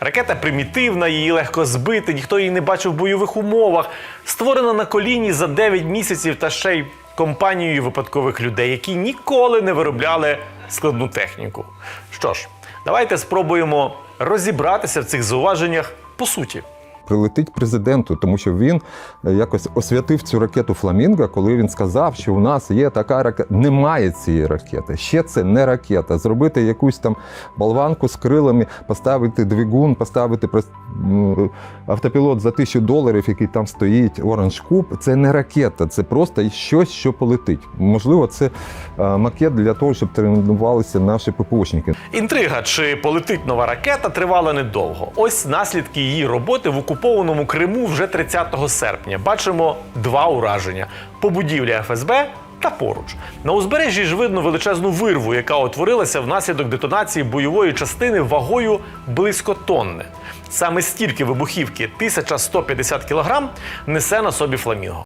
Ракета примітивна, її легко збити, ніхто її не бачив в бойових умовах. Створена на коліні за 9 місяців та ще й компанією випадкових людей, які ніколи не виробляли складну техніку. Що ж, давайте спробуємо розібратися в цих зауваженнях по суті. Прилетить президенту, тому що він е, якось освятив цю ракету Фламінго, коли він сказав, що у нас є така ракета. Немає цієї ракети. Ще це не ракета. Зробити якусь там болванку з крилами, поставити двигун, поставити автопілот за тисячу доларів, який там стоїть, Orange Cube, це не ракета, це просто щось, що полетить. Можливо, це е, макет для того, щоб тренувалися наші ППОшники. Інтрига, чи полетить нова ракета, тривала недовго. Ось наслідки її роботи в окупованому Криму вже 30 серпня. Бачимо два ураження по будівлі ФСБ. Та поруч на узбережжі ж видно величезну вирву, яка утворилася внаслідок детонації бойової частини вагою близько тонни. Саме стільки вибухівки 1150 кг несе на собі фламінго.